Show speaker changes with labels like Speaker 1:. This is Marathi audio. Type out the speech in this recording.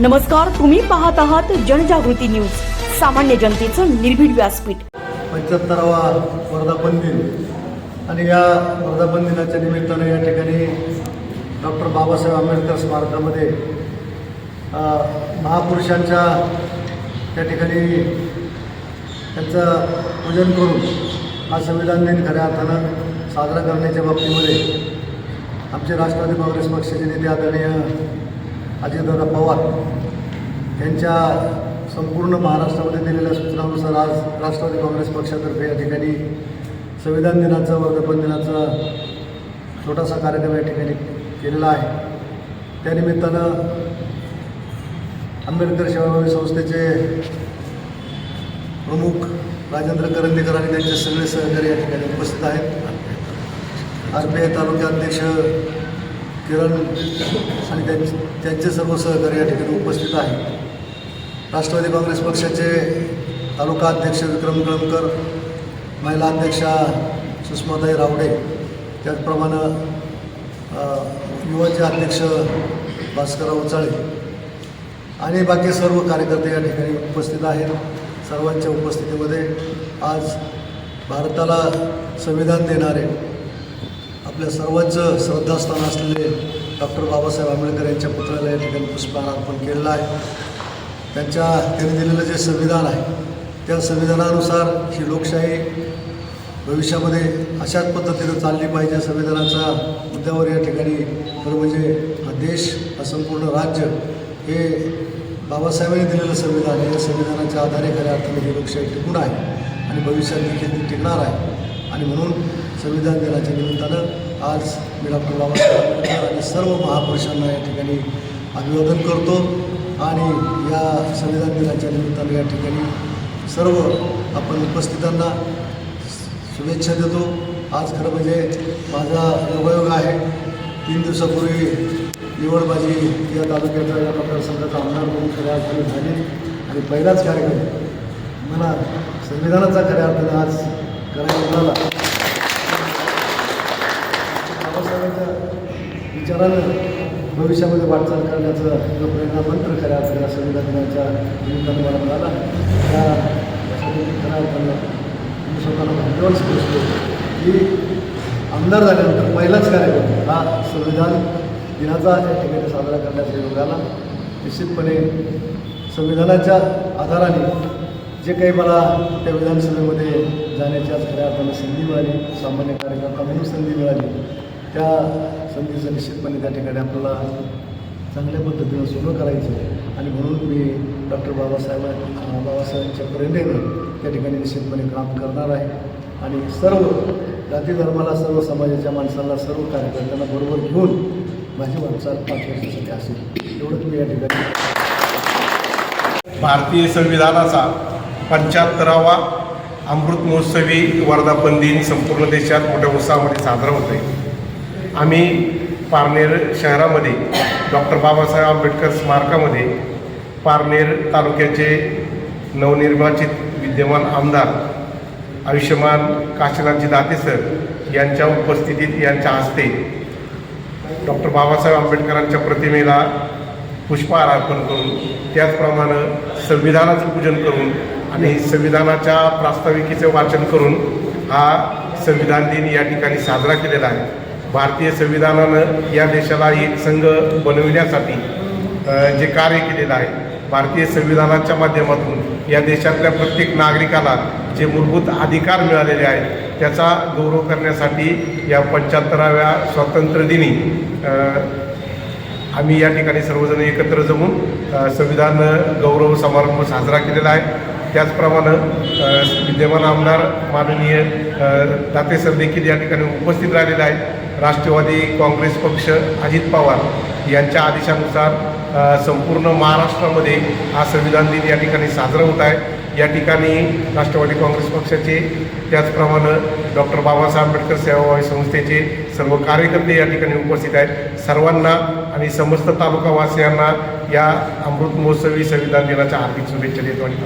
Speaker 1: नमस्कार तुम्ही पाहत आहात जनजागृती न्यूज. सामान्य जनतेचं निर्भीड व्यासपीठ.
Speaker 2: पंच्याहत्तरावा वर्धापन दिन. आणि या वर्धापन दिनाच्या निमित्तानं या ठिकाणी डॉक्टर बाबासाहेब आंबेडकर स्मारकामध्ये महापुरुषांच्या त्या ठिकाणी त्यांचं पूजन करून हा संविधान दिन खऱ्या अर्थानं साजरा करण्याच्या बाबतीमध्ये आमचे राष्ट्रवादी काँग्रेस पक्षाचे नेते आदरणीय अजितदादा पवार यांच्या संपूर्ण महाराष्ट्रामध्ये दिलेल्या सूचनानुसार आज राष्ट्रवादी काँग्रेस पक्षातर्फे या ठिकाणी संविधान दिनाचा वर्धापन दिनाचा छोटासा कार्यक्रम या ठिकाणी केलेला आहे. त्यानिमित्तानं आंबेडकर सेवाभावी संस्थेचे प्रमुख राजेंद्र करंदीकर आणि त्यांचे सगळे सहकारी या ठिकाणी उपस्थित आहेत. आर पी आय तालुका अध्यक्ष किरण आणि त्यांचे त्यांचे सर्व सहकारी या ठिकाणी उपस्थित आहेत. राष्ट्रवादी काँग्रेस पक्षाचे तालुका अध्यक्ष विक्रम कळमकर महिला अध्यक्षा सुषमाताई रावडे त्याचप्रमाणे युवाचे अध्यक्ष भास्करराव उचाळे आणि बाकी सर्व कार्यकर्ते या ठिकाणी उपस्थित आहेत. सर्वांच्या उपस्थितीमध्ये आज भारताला संविधान देणारे आपल्या सर्वांचं श्रद्धास्थान असलेले डॉक्टर बाबासाहेब आंबेडकर यांच्या पुतळ्याला या ठिकाणी पुष्पहार अर्पण केलेला आहे. त्यांच्या त्यांनी दिलेलं जे संविधान आहे त्या संविधानानुसार ही लोकशाही भविष्यामध्ये अशाच पद्धतीनं चालली पाहिजे. संविधानाच्या मुद्द्यावर या ठिकाणी खरं म्हणजे हा देश हा संपूर्ण राज्य हे बाबासाहेबांनी दिलेलं संविधान या संविधानाच्या आधारे खऱ्या अर्थाने ही लोकशाही टिकून आहे आणि भविष्यात देखील ती टिकणार आहे. आणि म्हणून संविधान दिनाच्या निमित्तानं आज मी डॉक्टर बाबासाहेब आणि सर्व महापुरुषांना या ठिकाणी अभिवादन करतो आणि या संविधान दिनाच्या निमित्तानं या ठिकाणी सर्व आपण उपस्थितांना शुभेच्छा देतो. आज खरं म्हणजे माझा योगायोग आहे. तीन दिवसापूर्वी निवडबाजी या तालुक्याचा या मतदारसंघाचा आमदार म्हणून खऱ्या अर्थाने झाली. आणि पहिलाच कार्यक्रम मला संविधानाचा खऱ्या अर्थाने आज करायला मिळाला. बाबासाहेबांच्या विचारानं भविष्यामध्ये वाटचाल करण्याचं जो प्रेरणा मंत्र खऱ्या अर्थाने या संविधान दिनाच्या निमित्तानं मला मिळाला. त्या खऱ्या अर्थानं मी स्वतःला भाग्यवान समजतो की आमदार झाल्यानंतर पहिलाच कार्यक्रम हा संविधान दिनाचा या ठिकाणी साजरा करण्याचा योग आला. निश्चितपणे संविधानाच्या आधाराने जे काही मला त्या विधानसभेमध्ये जाण्याची आज खऱ्या अर्थानं संधी मिळाली सामान्य कार्यकर्ता म्हणून संधी मिळाली त्या संधीचं निश्चितपणे त्या ठिकाणी आपल्याला चांगल्या पद्धतीनं सोनं करायचं आहे. आणि म्हणून मी डॉक्टर बाबासाहेब बाबासाहेबांच्या प्रेरणेनं त्या ठिकाणी निश्चितपणे काम करणार आहे. आणि सर्व जाती धर्माला सर्व समाजाच्या माणसाला सर्व कार्यकर्त्यांना बरोबर घेऊन माझी वाटचाल पाच वर्षासाठी असेल. एवढंच मी या ठिकाणी
Speaker 3: भारतीय संविधानाचा पंच्याहत्तरावा अमृत महोत्सवी वर्धापन दिन संपूर्ण देशात मोठ्या उत्साहामध्ये साजरा होत आहे आम्ही पारनेर शहरामध्ये डॉक्टर बाबासाहेब आंबेडकर स्मारकामध्ये पारनेर तालुक्याचे नवनिर्वाचित विद्यमान आमदार आयुष्यमान काशीनाथजी दाते सर यांच्या उपस्थितीत यांच्या हस्ते डॉक्टर बाबासाहेब आंबेडकरांच्या प्रतिमेला पुष्पहार अर्पण करून त्याचप्रमाणे संविधानाचं पूजन करून आणि संविधानाच्या प्रास्ताविकेचं वाचन करून हा संविधान दिन या ठिकाणी साजरा केलेला आहे. भारतीय संविधानानं या देशाला एक संघ बनविण्यासाठी जे कार्य केलेलं आहे भारतीय संविधानाच्या माध्यमातून या देशातल्या प्रत्येक नागरिकाला जे मूलभूत अधिकार मिळालेले आहेत त्याचा गौरव करण्यासाठी या पंच्याहत्तराव्या स्वातंत्र्यदिनी आम्ही या ठिकाणी सर्वजण एकत्र जमून संविधान गौरव समारंभ साजरा केलेला आहे. त्याचप्रमाणे विद्यमान आमदार माननीय अ, दाते सर देखील या ठिकाणी उपस्थित राहिलेले आहेत. राष्ट्रवादी काँग्रेस पक्ष अजित पवार यांच्या आदेशानुसार संपूर्ण महाराष्ट्रामध्ये हा संविधान दिन या ठिकाणी साजरा होत आहे. या ठिकाणी राष्ट्रवादी काँग्रेस पक्षाचे त्याचप्रमाणे डॉक्टर बाबासाहेब आंबेडकर सेवाभावी संस्थेचे सर्व कार्यकर्ते या ठिकाणी उपस्थित आहेत. सर्वांना आणि समस्त तालुकावासियांना या अमृत महोत्सवी संविधान दिनाच्या हार्दिक शुभेच्छा देतो आणि